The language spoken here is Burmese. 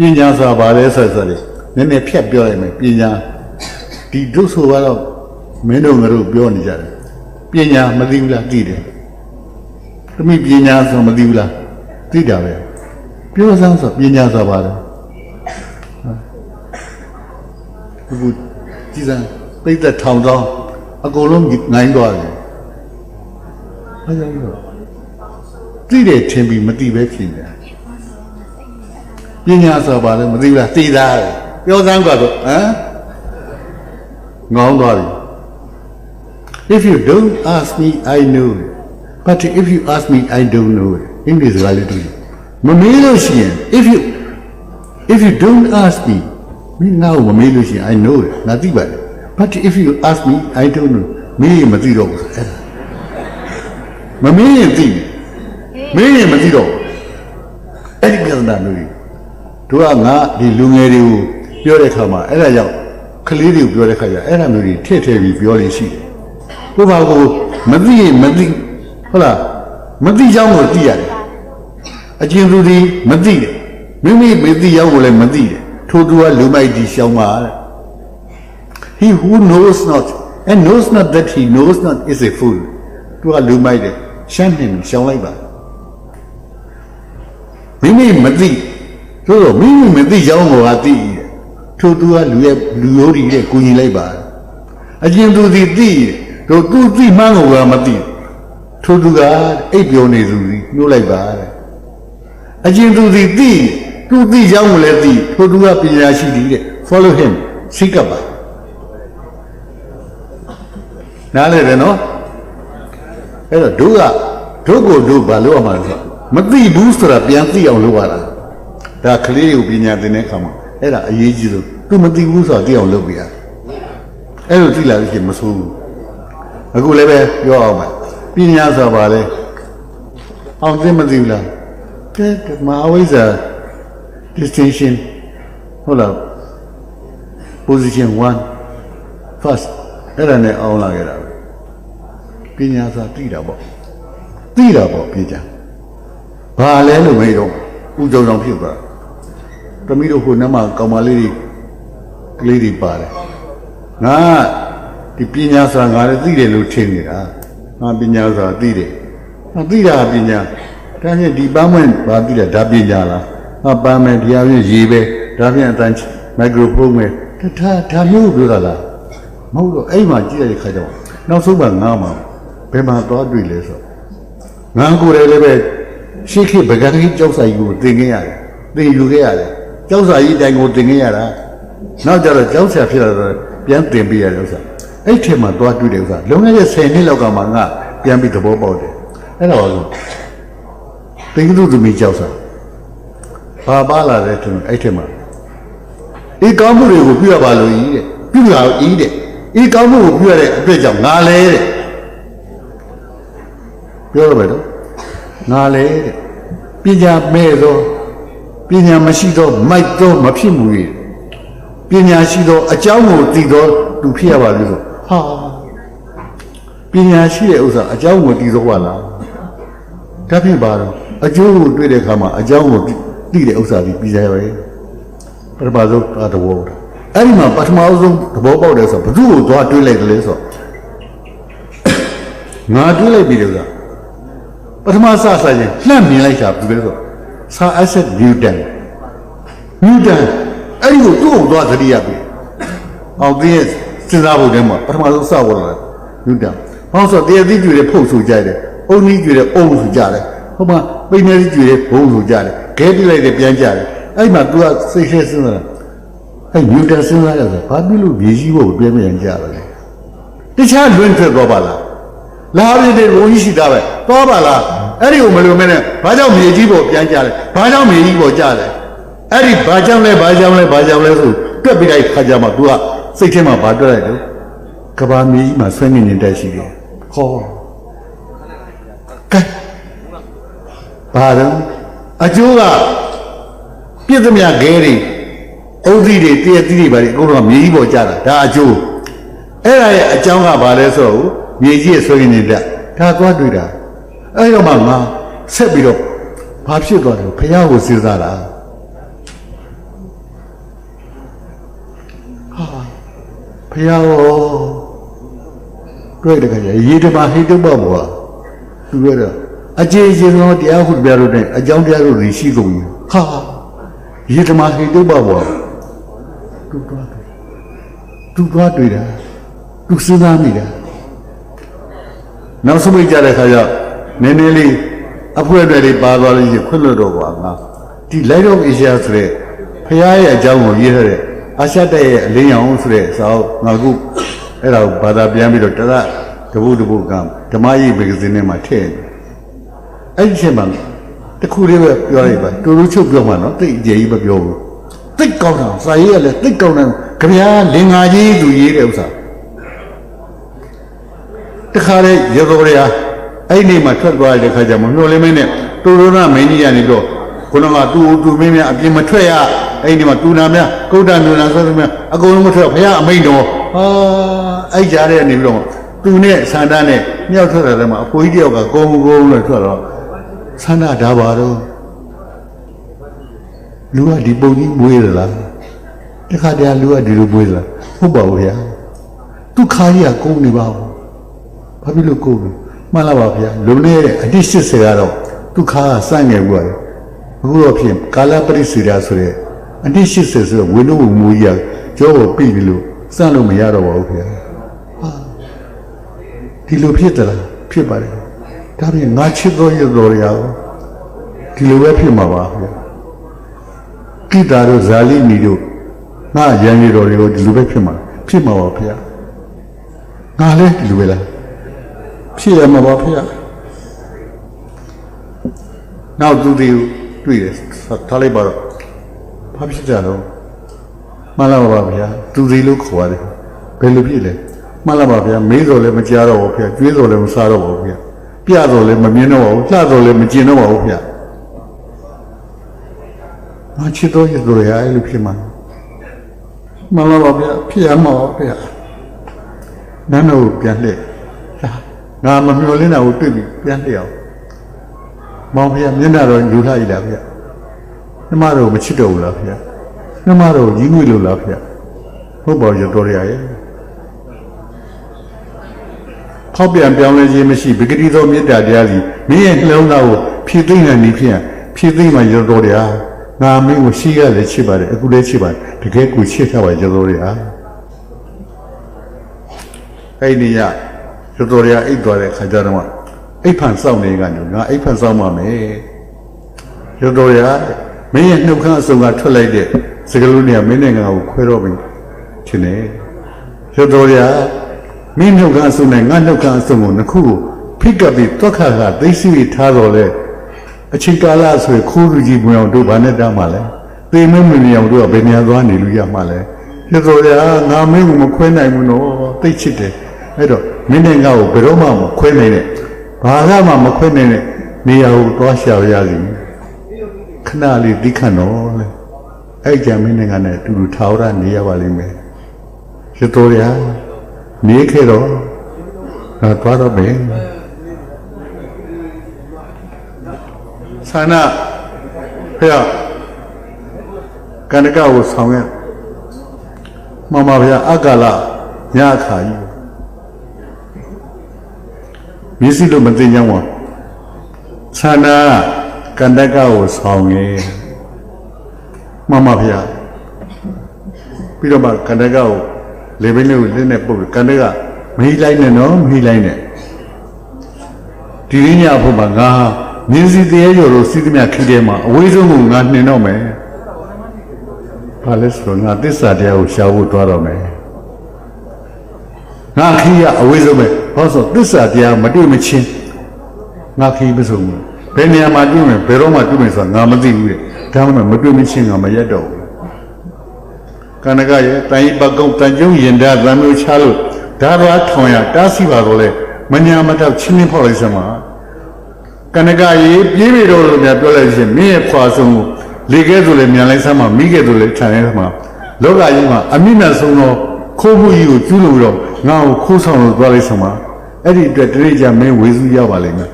ပညာဆိုတာဘာလဲဆိုဆိုလေနည်းနည်းဖြတ်ပြောလိုက်မယ်ပညာဒီဒုဆိုကတော့မင်းတို့ငါတို့ပြောနေကြတယ်ပညာမသိဘူးလားသိတယ်သမီးပညာဆိုမသိဘူးလားသိတာပဲပြောစမ်းဆိုပညာဆိုဘာလဲအခုကြည်စမ်းပိတ်သက်ထောင်သောအကုန်လုံးငိုင်းသွားတယ်ဘာကြောင့်လဲသိတယ်ထင်ပြီးမသိပဲဖြစ်နေတာ ပညာဆိုပါလဲမသိဘူးလားသိသားတယ်ပြောစမ်းကတော့ဟမ်ငေါင်းသွားပြီ if you don't ask me i know it. but if you ask me i don't know it. အင်္ဂလိပ်စကားလေးတွေ့မမေးလို့ရှိရင် if you if you don't ask me မင်းငါ့ကိုမမေးလို့ရှိရင် i know it ငါသိပါတယ် but if you ask me i don't know မင်းမသိတော့ဘူးအဲ့ဒါမမေးရင်သိတယ်မင်းရင်မသိတော့ဘူးအဲ့ဒီပြဿနာမျိုးကြီး တို့ကငါဒီလူငယ်တွေကိုပြောတဲ့ခါမှာအဲ့ဒါကြောင့်ကလေးတွေကိုပြောတဲ့ခါကျအဲ့ဒါမျိုးတွေထည့်ထည့်ပြီးပြောလို့ရှိတယ်။ကိုယ့်ဘာကိုမသိရင်မသိဟုတ်လားမသိကြောင်းကိုသိရတယ်။အကျဉ်သူဒီမသိတယ်။မိမိမသိကြောင်းကိုလည်းမသိတယ်။ထို့သူကလူမိုက်ဒီရှောင်းပါတဲ့။ He who knows not and knows not that he knows not is a fool သူကလူမိုက်တယ်ရှမ်းနေရှောင်းလိုက်ပါမိမိမသိ သို့တော့မိမိမသိကြောင်းကိုကသိတယ်ထို့သူကလူရဲ့လူရိုးတွေတဲ့ကိုကြီးလိုက်ပါအကျဉ်သူစီသိတယ်တို့သူသိမှန်းကိုကမသိထို့သူကအိပ်ပျော်နေသူစီနှိုးလိုက်ပါတဲ့အကျဉ်သူစီသိသူသိကြောင်းကိုလည်းသိထို့သူကပညာရှိတယ်တဲ့ follow him စိတ်ကပ်ပါနားလေတယ်နော်အဲ့တော့တို့ကတို့ကိုတို့ဘာလို့ရမှာလဲဆိုတော့မသိဘူးဆိုတာပြန်သိအောင်လုပ်ရတာ ဒါကလေးကိုပညာသင်တဲ့အခါမှာအဲ့ဒါအရေးကြီးဆုံးသူမသိဘူးဆိုတာသိအောင်လုပ်ပြရအဲ့လိုသိလာလို့ရှိရင်မဆိုးဘူးအခုလည်းပဲပြောအောင်ပါပညာဆိုတာဘာလဲအောင်သိမသိဘူးလားကဲမအဝိဇ္ဇာ distinction ဟုတ်လား position 1 first အဲ့ဒါနဲ့အောင်လာခဲ့တာပဲပညာစာသိတာပေါ့သိတာပေါ့ပညာဘာလဲလို့မေးတော့ဥကြုံအောင်ဖြစ်သွားတ မီးတို့ဟိုနမကောင်မလေးတွေကလေးတွေပါတယ်ငါဒီပညာစာငါလည်းသိတယ်လို့ထင်နေတာငါပညာစာသိတယ်ငါသိတာကပညာဒါဖြင့်ဒီပန်းမွင့်ဘာသိတာဒါပညာလားငါပန်းမယ်ဒီအပြင်ရေးပဲဒါဖြင့်အတန်းမိုက်ခရိုဖုန်းပဲဒါဒါမျိုးပြောတာလားမဟုတ်တော့အဲ့မှာကြည့်ရတဲ့ခါကျတော့နောက်ဆုံးမှငားမှာဘယ်မှာသွားတွေ့လဲဆိုငန်းကိုယ်လည်းလည်းပဲရှိခိဗကတိကျောက်စာကြီးကိုတင်ခဲ့ရတယ်တင်ယူခဲ့ရတယ် ကျောက်စာကြီးတိုင်ကိုတင်ခဲ့ရတာနောက်ကြတော့ကျောက်ဆရာဖြစ်လာတော့ပြန်တင်ပေးရတဲ့ဥစ္စာအဲ့ထဲမှာသွားတွေ့တဲ့ဥစ္စာလုံခဲ့တဲ့10နှစ်လောက်ကမှငါပြန်ပြီးသဘောပေါက်တယ်အဲ့တော့တင်ကလူသမီးကျောက်စာဘာပါလာတဲ့သူအဲ့ထဲမှာဤကောင်းမှုတွေကိုပြုရပါလို့ဤတဲ့ပြုရအောင်ဤတဲ့ဤကောင်းမှုကိုပြုရတဲ့အတွက်ကြောင့်ငါလဲတဲ့ပြောရမယ်တော့ငါလဲတဲ့ပညာမဲ့သော ပညာမရှိသောမိုက်သောမဖြစ်မှု၏ပညာရှိသောအကြောင်းကိုသိသောသူဖြစ်ရပါလို့ဆိုဟာပညာရှိတဲ့ဥစ္စာအကြောင်းကိုသိသောပါလားဒါဖြစ်ပါတော့အကျိုးကိုတွေ့တဲ့အခါမှာအကြောင်းကိုသိတဲ့ဥစ္စာဒီပြီးကြပါရဲ့ပထမဆုံးကသဘောပေါက်တာအဲ့ဒီမှာပထမဆုံးသဘောပေါက်တယ်ဆိုတော့ဘသူ့ကိုသွားတွေးလိုက်တယ်လဲဆိုတော့ငါတွေးလိုက်ပြီလေကပထမစစချင်းလှမ်းမြင်လိုက်တာဘူးလဲဆိုတော့ ဆာအဆက်နျူတန်နျူတန်အဲ့ဒီကိုသူ့ကိုသွားသတိရပြီအောင်သိရဲ့စဉ်းစားဖို့တည်းမှာပထမဆုံးစပေါ်လာနျူတန်ဟောဆိုတရားသိကြွေတဲ့ဖုတ်ဆိုကြတယ်အုံနီးကြွေတဲ့အုံဆိုကြတယ်ဟိုမှာပိနေကြီးကြွေတဲ့ဘုံဆိုကြတယ်ခဲပြလိုက်တဲ့ပြန်ကြတယ်အဲ့မှာ तू ကစိတ်ထဲစဉ်းစားတာအဲ့နျူတန်စဉ်းစားရဆိုဘာဖြစ်လို့မြေကြီးဘုတ်ပြဲမြန်ကြပါလဲတခြားလွင့်ထွက်သွားပါလားလာပြည့်တဲ့ဘုံကြီးရှိတာပဲသွားပါလား အဲ့ဒီကိုမလို့မနဲ့ဘာကြောင့်မြေကြီးဘုတ်ပြန်ကြလဲဘာကြောင့်မြေကြီးဘုတ်ကြလဲအဲ့ဒီဘာကြောင့်လဲဘာကြောင့်လဲဘာကြောင့်လဲဆိုတွက်ပြလိုက်ခါကြမှာ तू ကစိတ်ထဲမှာဘာတွက်လိုက်တော့ကဘာမြေကြီးမှာဆွဲနေနေတက်ရှိတယ်ဟောကဲဘာတော့အကျိုးကပြည့်သမျှခဲတွေအုပ်သီးတွေတည့်သီးတွေပါလေအကုန်လုံးကမြေကြီးပေါ်ကျတာဒါအကျိုးအဲ့ဒါရဲ့အကြောင်းကဘာလဲဆိုတော့မြေကြီးရဲ့ဆွေးနေတဲ့ဒါသွားတွေ့တာ အဲ့တော့မှငါဆက်ပြီးတော့ဘာဖြစ်သွားတယ်ဘုရားကိုစဉ်းစားတာဟာဘုရားရောတွေ့တဲ့ခါကျရေတပါဟိတဘဘွာသူပြောတော့အကျေကျေသောတရားဟုပြလို့တဲ့အကြောင်းတရားတို့ရှိကုန်ဟာရေတမဟိတဘဘွာတူတွားတွေ့တူတွားတွေ့တာသူစဉ်းစားမိတာနောက်ဆုံးကြတဲ့ခါကျတော့ နည်းနည်းလေးအဖွဲတွေလေးပါသွားလို့ရှိရင်ခွင့်လွတ်တော့ပါငါဒီ light of asia ဆိုတဲ့ဖះရဲ့အကြောင်းကိုရေးထားတဲ့အာရှတိုက်ရဲ့အလင်းရောင်ဆိုတဲ့စာအုပ်ငါခုအဲ့ဒါကိုဘာသာပြန်ပြီးတော့တရတပုတ်တပုတ်ကဓမ္မရေးမဂ္ဂဇင်းထဲမှာထည့်တယ်အဲ့ဒီချိန်မှာတခုလေးပဲပြောလိုက်ပါတူတူချုပ်ပြောမှနော်တိတ်အကျယ်ကြီးမပြောဘူးတိတ်ကောင်းတာစာရေးကလည်းတိတ်ကောင်းတယ်ကြဗျာလင်္ကာကြီးသူရေးတဲ့ဥစ္စာတခါလေရေတော်ရ အဲ့ဒီနေ့မှာထွက်သွားတဲ့ခါကျမှမျောလင်းမင်းနဲ့တူတူနာမင်းကြီးကနေတော့ခုနကတူတူမင်းများအပြင်မထွက်ရအဲ့ဒီမှာတူနာများကုဋ္ဌမျိုးနာဆိုသမျှအကုန်လုံးမထွက်ဘုရားအမိန်တော်ဟာအဲ့ကြားတဲ့နေပြီးတော့သူနဲ့ဆန္ဒနဲ့မြောက်ထွက်တယ်မှာအဖိုးကြီးတယောက်ကကုန်းကုန်းလို့ထွက်တော့ဆန္ဒဒါပါတော့လူကဒီပုံကြီးမွေးရလားတခါတည်းလူကဒီလိုမွေးလားဟုတ်ပါဘူးဗျာဒုက္ခကြီးကကုန်းနေပါဘူးဘာဖြစ်လို့ကုန်းလဲ မှန်လားပါဗျာလုံနေတဲ့အတိ80ကတော့ဒုက္ခကစငယ်ဘူးရတယ်အခုတော့ဖြစ်ကာလပရိစေရာဆိုတဲ့အတိ80ဆိုတော့ဝိနုဝမူကြီးကကြောကိုပြီပြီလို့စလို့မရတော့ပါဘူးဗျာဟာဒီလိုဖြစ်သလားဖြစ်ပါတယ်ဒါပြင်ငါချစ်တော်ရတော်ရအောင်ဒီလိုပဲဖြစ်မှာပါဗျာကိတာတို့ဇာလိမီတို့ငါရံရတော်တွေကိုဒီလိုပဲဖြစ်မှာဖြစ်မှာပါဗျာငါလည်းဒီလိုပဲလား ဖြစ်ရမှာပါဗျာနောက်သူတွေတွေ့တယ်ထားလိုက်ပါတော့ဘာဖြစ်ကြတော့မှန်လားပါဗျာသူတွေလို့ခေါ်ရတယ်ဘယ်လိုဖြစ်လဲမှန်လားပါဗျာမေးတော်လည်းမကြားတော့ဘူးဗျာကျွေးတော်လည်းမစားတော့ဘူးဗျာပြတော်လည်းမမြင်တော့ဘူးလှတော်လည်းမကျင်တော့ပါဘူးဗျာငါချစ်တော်ရတော်ရအဲ့လိုဖြစ်မှာမှန်လားပါဗျာဖြစ်ရမှာပါဗျာနန်းတော်ကိုပြန်လှည့်လာ ငါမမျော်လင့်တာကိုတွေ့ပြီပြန်လှည့်အောင်မောင်ဖေမျက်နှာတော့ယူလိုက်လားဗျနှမတော်မချစ်တော့ဘူးလားဗျနှမတော်ကြီးငွေလို့လားဗျဟုတ်ပါရဲ့တော်ရရဲ့ဖောက်ပြန်ပြောင်းလဲခြင်းမရှိဗဂတိသောမေတ္တာတရားစီမင်းရဲ့နှလုံးသားကိုဖြည့်သိမ့်တဲ့နည်းဖြင့်ဖြည့်သိမ့်မှရတော်ရငါမင်းကိုရှိရလည်းချစ်ပါတယ်အခုလည်းချစ်ပါတယ်တကယ်ကိုချစ်ထားပါရတော်ရအဲ့ဒီညရ တော်ရအိတ်သွားတဲ့ခါကျတော့အိတ်ဖန်စောင့်နေကနေငါအိတ်ဖန်စောင့်ပါမယ်ရတော်ရမင်းရဲ့နှုတ်ခမ်းအစုံကထွက်လိုက်တဲ့စကလုံးတွေကမင်းနဲ့ငါကိုခွဲတော့ပြီရှင်နေရတော်ရမင်းနှုတ်ခမ်းအစုံနဲ့ငါနှုတ်ခမ်းအစုံကိုနှစ်ခုကိုဖိကပ်ပြီးတွက်ခါကသိသိထားတော်လဲအချိန်ကာလဆိုရင်ခိုးလူကြီးပွင့်အောင်တို့ဘာနဲ့တားမှလဲသေမမမြင်အောင်တို့ကဘယ်နေရာသွားနေလို့ရမှလဲရတော်ရငါမင်းကိုမခွဲနိုင်ဘူးနော်သိချစ်တယ်အဲ့တော့ မင်းနဲ့ငါ့ကိုဘယ်တော့မှမခွဲနိုင်နဲ့ဘာကမှမခွဲနိုင်နဲ့နေရာကိုသွားရှာရစီခဏလေးတိခတ်တော့လေအဲ့ကြမင်းနဲ့ငါနဲ့အတူတူထာဝရနေရပါလိမ့်မယ်ရတော်ရနေခဲ့တော့ငါသွားတော့မယ်ဆန္ဒဖေကကန္တကကိုဆောင်ရမမဖေအက္ကလညအခါကြီး မျက်စိလို့မသိကြဘူးဆန္ဒကန္တကကိုဆောင်ငယ်မမဖေပြီးတော့မှကန္တကကိုလေဘင်းလေးကိုလက်နဲ့ပုတ်ကန္တကမဟိလိုက်နဲ့နော်မဟိလိုက်နဲ့ဒီရင်းညဖို့မှာငါမြင်းစီတရေကျော်တို့စီးသမျှခိတဲ့မှာအဝေးဆုံးကိုငါနှင်တော့မယ်ဘာလဲဆိုတော့ငါသစ္စာတရားကိုရှာဖို့တွားတော့မယ်ငါခီးရအဝေးဆုံးပဲ ဟောဆိုသစ္စာတရားမတွေ့မချင်းငါခီးမဆုံးဘူးဘယ်နေရာမှာတွေ့မယ်ဘယ်တော့မှတွေ့မယ်ဆိုတာငါမသိဘူးတဲ့ဒါမှမဟုတ်မတွေ့မချင်းငါမရက်တော့ဘူးကန္နကရဲ့တိုင်ပကုတ်တန်ကျုံရင်ဒါသံမျိုးချလို့ဓာတော်ထောင်ရတားစီပါတော့လေမညာမတော့ချင်းချင်းဖောက်လိုက်စမှာကန္နကရေပြေးပြီတော့လို့များပြောလိုက်ရှင်မင်းရဲ့ခွာဆုံးကိုလေကဲဆိုလေမြန်လိုက်စမ်းမှာမိကဲဆိုလေခြံလိုက်စမ်းမှာလောကကြီးမှာအမိမဆုံးတော့ခိုးမှုကြီးကိုကျူးလို့တော့ ငါ့ကိုခိုးဆောင်လို့သွားလိုက်စမ်းမှာအဲ့ဒီအတွက်တရေကြမင်းဝေစုရပါလိမ့်မယ်